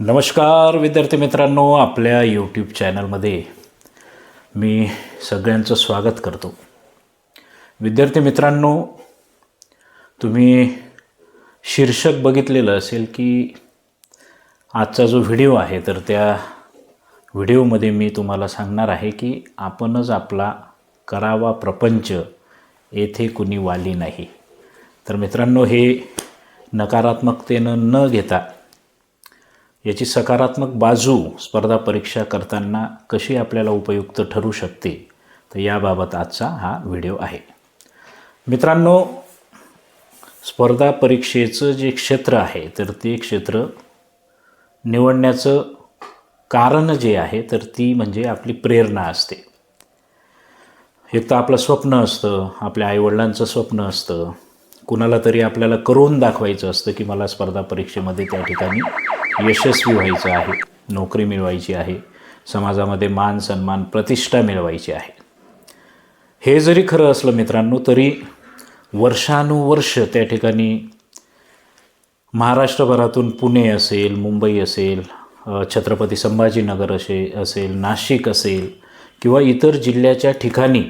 नमस्कार विद्यार्थी मित्रांनो आपल्या यूट्यूब चॅनलमध्ये मी सगळ्यांचं स्वागत करतो. विद्यार्थी मित्रांनो तुम्ही शीर्षक बघितलेलं असेल की आजचा जो व्हिडिओ आहे तर त्या व्हिडिओमध्ये मी तुम्हाला सांगणार आहे की आपणच आपला करावा प्रपंच येथे कुणी वाली नाही. तर मित्रांनो हे नकारात्मकतेनं न घेता याची सकारात्मक बाजू स्पर्धा परीक्षा करताना कशी आपल्याला उपयुक्त ठरू शकते? तर याबाबत आजचा हा व्हिडिओ आहे. मित्रांनो स्पर्धा परीक्षेचं जे क्षेत्र आहे तर ते क्षेत्र निवडण्याचं कारण जे आहे तर ती म्हणजे आपली प्रेरणा असते. एक तर आपलं स्वप्न असतं आपल्या आईवडिलांचं स्वप्न असतं. कुणाला तरी आपल्याला करून दाखवायचं असतं की मला स्पर्धा परीक्षेमध्ये त्या ठिकाणी यशस्वी व्हायचं आहे नोकरी मिळवायची आहे समाजामध्ये मान सन्मान प्रतिष्ठा मिळवायची आहे. हे जरी खरं असलं मित्रांनो तरी वर्षानुवर्ष त्या ठिकाणी महाराष्ट्रभरातून पुणे असेल मुंबई असेल छत्रपती संभाजीनगर असे असेल नाशिक असेल किंवा इतर जिल्ह्याच्या ठिकाणी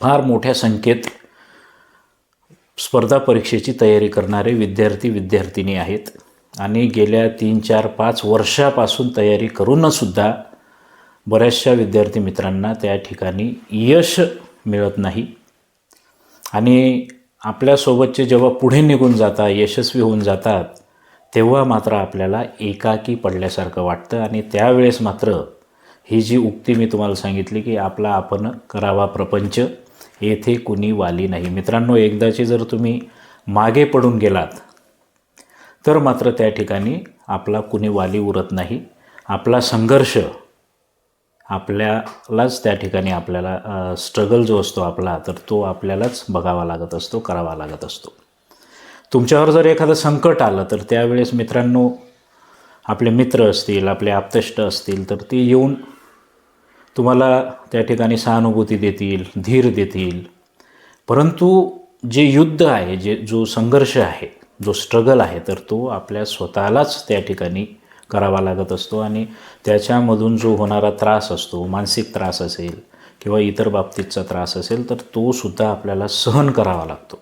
फार मोठ्या संख्येत स्पर्धा परीक्षेची तयारी करणारे विद्यार्थी विद्यार्थिनी आहेत. आणि गेल्या तीन चार पाच वर्षापासून तयारी करूनसुद्धा बऱ्याचशा विद्यार्थी मित्रांना त्या ठिकाणी यश मिळत नाही. आणि आपल्यासोबतचे जेव्हा पुढे निघून जातात यशस्वी होऊन जातात तेव्हा मात्र आपल्याला एकाकी पडल्यासारखं वाटतं. आणि त्यावेळेस मात्र ही जी उक्ती मी तुम्हाला सांगितली की आपला आपण करावा प्रपंच येथे कुणी वाली नाही. मित्रांनो एकदाची जर तुम्ही मागे पडून गेलात तर मात्र त्या ठिकाणी आपला कुणी वाली उरत नाही. आपला संघर्ष आपल्यालाच त्या ठिकाणी आपल्याला स्ट्रगल जो असतो आपला तर तो आपल्यालाच बघावा लागत असतो करावा लागत असतो. तुमच्यावर जर एखादं संकट आलं तर त्यावेळेस मित्रांनो आपले मित्र असतील आपले आप्तष्ट असतील तर ते येऊन तुम्हाला त्या ठिकाणी सहानुभूती देतील धीर देतील. परंतु जे युद्ध आहे जे जो संघर्ष आहे जो स्ट्रगल आहे तर तो आपल्या स्वतःलाच त्या ठिकाणी करावा लागत असतो आणि त्याच्यामधून जो होणारा त्रास असतो मानसिक त्रास असेल किंवा इतर बाबतीतचा त्रास असेल तर तो सुद्धा आपल्याला सहन करावा लागतो.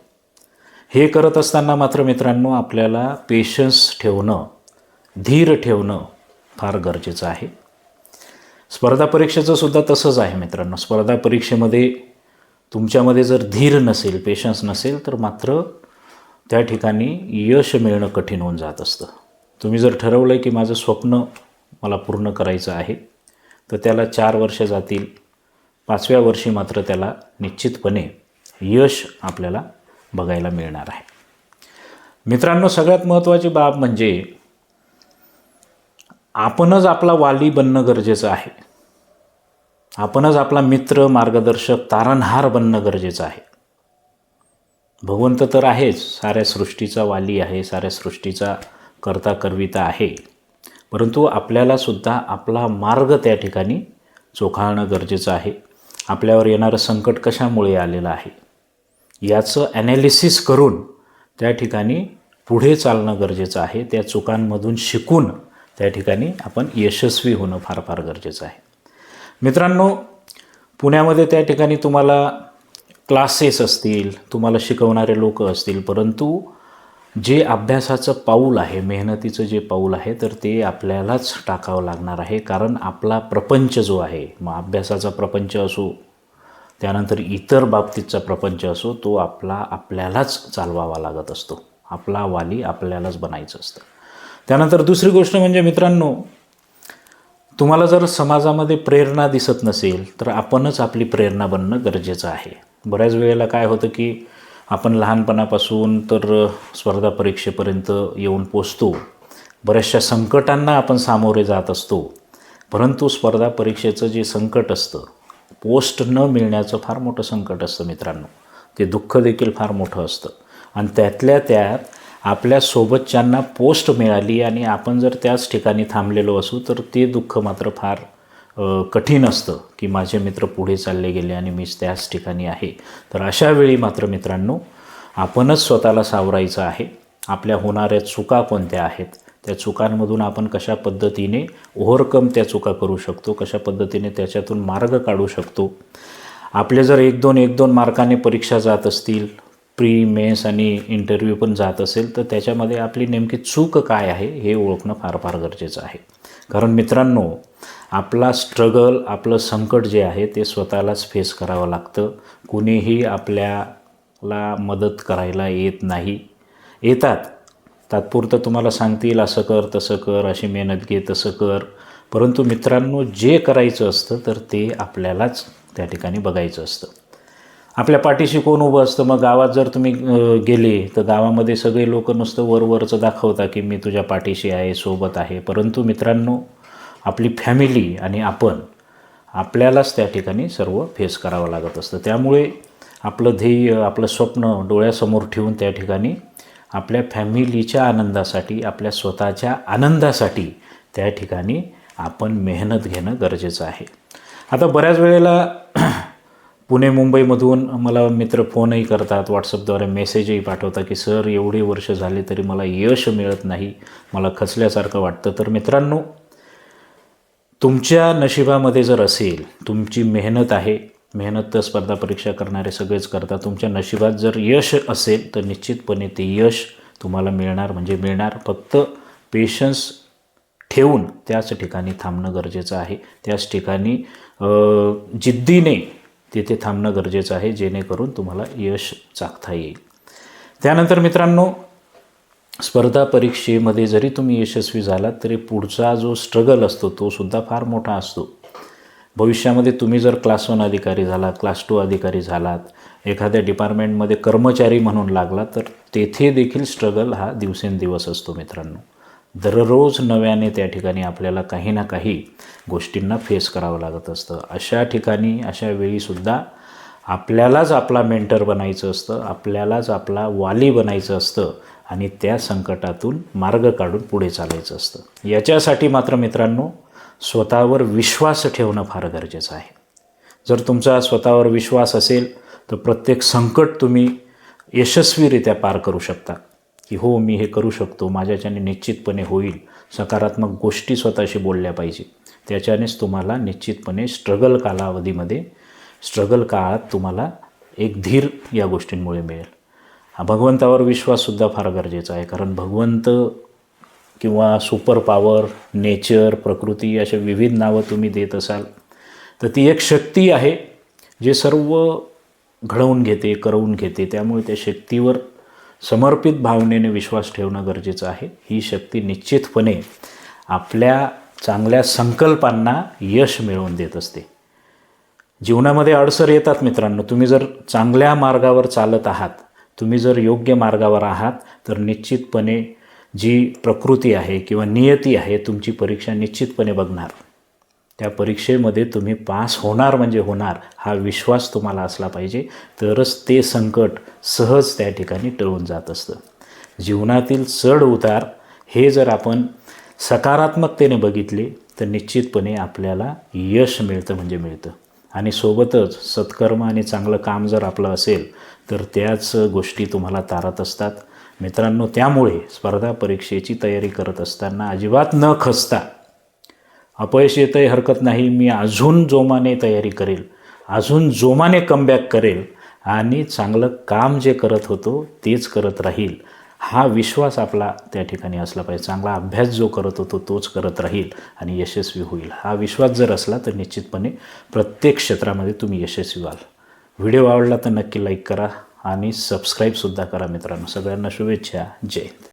हे करत असताना मात्र मित्रांनो आपल्याला पेशन्स ठेवणं धीर ठेवणं फार गरजेचं आहे. स्पर्धा परीक्षेचं सुद्धा तसंच आहे मित्रांनो. स्पर्धा परीक्षेमध्ये तुमच्यामध्ये जर धीर नसेल पेशन्स नसेल तर मात्र त्या ठिकाणी यश मिळणं कठीण होऊन जात असतं. तुम्ही जर ठरवलं आहे की माझं स्वप्न मला पूर्ण करायचं आहे तर त्याला चार वर्ष जातील. पाचव्या वर्षी मात्र त्याला निश्चितपणे यश आपल्याला बघायला मिळणार आहे. मित्रांनो सगळ्यात महत्त्वाची बाब म्हणजे आपणच आपला वाली बनणं गरजेचं आहे. आपणच आपला मित्र मार्गदर्शक तारणहार बनणं गरजेचं आहे. भगवंत तर आहेच. साऱ्या सृष्टीचा वाली आहे साऱ्या सृष्टीचा करता करविता आहे. परंतु आपल्यालासुद्धा आपला मार्ग त्या ठिकाणी चोखाळणं गरजेचं आहे. आपल्यावर येणारं संकट कशामुळे आलेलं आहे? याचं ॲनालिसिस करून त्या ठिकाणी पुढे चालणं गरजेचं आहे. त्या चुकांमधून शिकून त्या ठिकाणी आपण यशस्वी होणं फार फार गरजेचं आहे. मित्रांनो पुण्यामध्ये त्या ठिकाणी तुम्हाला क्लासेस असतील तुम्हाला शिकवणारे लोक असतील परंतु जे अभ्यासाचं पाऊल आहे मेहनतीचं जे पाऊल आहे तर ते आपल्यालाच टाकावं लागणार आहे. कारण आपला प्रपंच जो आहे मग अभ्यासाचा प्रपंच असो त्यानंतर इतर बाबतीतचा प्रपंच असो तो आपला आपल्यालाच चालवावा लागत असतो. आपला वाली आपल्यालाच बनायचं असतं. त्यानंतर दुसरी गोष्ट म्हणजे मित्रांनो तुम्हाला जर समाजामध्ये प्रेरणा दिसत नसेल तर आपणच आपली प्रेरणा बनणं गरजेचं आहे. बऱ्याच वेळेला काय होतं की आपण लहानपणापासून तर स्पर्धा परीक्षेपर्यंत येऊन पोचतो. बऱ्याचशा संकटांना आपण सामोरे जात असतो. परंतु स्पर्धा परीक्षेचं जे संकट असतं पोस्ट न मिळण्याचं फार मोठं संकट असतं मित्रांनो. ते दुःख देखील फार मोठं असतं. आणि त्यातल्या त्यात आपल्या सोबतच्यांना पोस्ट मिळाली आणि आपण जर त्याच ठिकाणी थांबलेलो असू तर ते दुःख मात्र फार कठीण असतं की माझे मित्र पुढे चालले गेले आणि मीच त्याच ठिकाणी आहे. तर अशा वेळी मात्र मित्रांनो आपणच स्वतःला सावरायचं आहे. आपल्या होणाऱ्या चुका कोणत्या आहेत? त्या चुकांमधून आपण कशा पद्धतीने ओव्हरकम त्या चुका करू शकतो? कशा पद्धतीने त्याच्यातून मार्ग काढू शकतो? आपले जर एक दोन एक दोन मार्काने परीक्षा जात असतील प्री मेन्स आणि इंटरव्ह्यू पण जात असेल तर त्याच्यामध्ये आपली नेमकी चूक काय आहे हे ओळखणं फार फार गरजेचं आहे. कारण मित्रांनो आपला स्ट्रगल आपलं संकट जे आहे ते स्वतःलाच फेस करावं लागतं. कुणीही आपल्याला मदत करायला येत नाही. येतात. तात्पुरतं तुम्हाला सांगतील असं कर तसं कर अशी मेहनत घे तसं कर. परंतु मित्रांनो जे करायचं असतं तर ते आपल्यालाच त्या ठिकाणी बघायचं असतं. आपल्या पाठीशी कोण उभं असतं? मग गावात जर तुम्ही गेले तर गावामध्ये सगळे लोक नुसतं वरवरचं दाखवता की मी तुझ्या पाठीशी आहे सोबत आहे. परंतु मित्रांनो आपली फॅमिली आणि आपण आपल्यालाच त्या ठिकाणी सर्व फेस करावं लागत असतं. त्यामुळे आपलं ध्येय आपलं स्वप्न डोळ्यासमोर ठेवून त्या ठिकाणी आपल्या फॅमिलीच्या आनंदासाठी आपल्या स्वतःच्या आनंदासाठी त्या ठिकाणी आपण मेहनत घेणं गरजेचं आहे. आता बऱ्याच वेळेला पुणे मुंबईमधून मला मित्र फोनही करतात व्हॉट्सअपद्वारे मेसेजही पाठवतात की सर एवढी वर्ष झाली तरी मला यश मिळत नाही मला खचल्यासारखं वाटतं. तर मित्रांनो तुमच्या नशिबामध्ये जर असेल तुमची मेहनत आहे मेहनत तर स्पर्धा परीक्षा करणारे सगळेच करतात तुमच्या नशिबात जर यश असेल तर निश्चितपणे ते यश तुम्हाला मिळणार. म्हणजे मिळणार फक्त पेशन्स ठेवून त्याच ठिकाणी थांबणं गरजेचं आहे. त्याच ठिकाणी जिद्दीने तिथे थांबणं गरजेचं आहे जेणेकरून तुम्हाला यश चाखता येईल. त्यानंतर मित्रांनो स्पर्धा परीक्षेमध्ये जरी तुम्ही यशस्वी झालात तरी पुढचा जो स्ट्रगल असतो तो सुद्धा फार मोठा असतो. भविष्यामध्ये तुम्ही जर क्लास वन अधिकारी झालात क्लास टू अधिकारी झालात एखाद्या डिपार्टमेंटमध्ये कर्मचारी म्हणून लागलात तर तेथे देखील स्ट्रगल हा दिवसेंदिवस असतो मित्रांनो. दररोज नव्याने त्या ठिकाणी आपल्याला काही ना काही गोष्टींना फेस करावं लागत असतं. अशा ठिकाणी अशा वेळीसुद्धा आपल्यालाच आपला मेंटर बनायचं असतं आपल्यालाच आपला वाली बनायचं असतं आणि त्या संकटातून मार्ग काढून पुढे चालायचं असतं. याच्यासाठी मात्र मित्रांनो स्वतःवर विश्वास ठेवणं फार गरजेचं आहे. जर तुमचा स्वतःवर विश्वास असेल तर प्रत्येक संकट तुम्ही यशस्वीरित्या पार करू शकता. की हो मी हे करू शकतो माझ्याच्याने निश्चितपणे होईल. सकारात्मक गोष्टी स्वतःशी बोलल्या पाहिजे. त्याच्यानेच तुम्हाला निश्चितपणे स्ट्रगल कालावधीमध्ये स्ट्रगल काळात तुम्हाला एक धीर या गोष्टींमुळे मिळेल. भगवंतावर विश्वाससुद्धा फार गरजेचा आहे. कारण भगवंत किंवा सुपर पॉवर नेचर प्रकृती अशा विविध नावं तुम्ही देत असाल तर ती एक शक्ती आहे जे सर्व घडवून घेते करवून घेते. त्यामुळे त्या शक्तीवर समर्पित भावनेने विश्वास ठेवणं गरजेचं आहे. ही शक्ती निश्चितपणे आपल्या चांगल्या संकल्पांना यश मिळवून देत असते. जीवनामध्ये अडसर येतात मित्रांनो. तुम्ही जर चांगल्या मार्गावर चालत आहात तुम्ही जर योग्य मार्गावर आहात तर निश्चितपणे जी प्रकृती आहे किंवा नियती आहे तुमची परीक्षा निश्चितपणे बघणार. त्या परीक्षेमध्ये तुम्ही पास होणार म्हणजे होणार हा विश्वास तुम्हाला असला पाहिजे. तरच ते संकट सहज त्या ठिकाणी टळून जात असतं. जीवनातील चढ उतार हे जर आपण सकारात्मकतेने बघितले तर निश्चितपणे आपल्याला यश मिळतं म्हणजे मिळतं. आणि सोबतच सत्कर्म आणि चांगलं काम जर आपलं असेल तर त्याच गोष्टी तुम्हाला तारत असतात. मित्रांनो त्यामुळे स्पर्धा परीक्षेची तयारी करत असताना अजिबात न खचता अपयश येतंय हरकत नाही मी अजून जोमाने तयारी करेल अजून जोमाने कमबॅक करेल आणि चांगलं काम जे करत होतो तेच करत राहील. हा विश्वास आपला त्या ठिकाणी असला पाहिजे. चांगला अभ्यास जो करत होतो तोच करत राहील आणि यशस्वी होईल. हा विश्वास जर असला तर निश्चितपणे प्रत्येक क्षेत्रामध्ये तुम्ही यशस्वी व्हाल. व्हिडिओ आवडला तर नक्की लाईक करा आणि सबस्क्राईबसुद्धा करा मित्रांनो. सगळ्यांना शुभेच्छा. जय हिंद.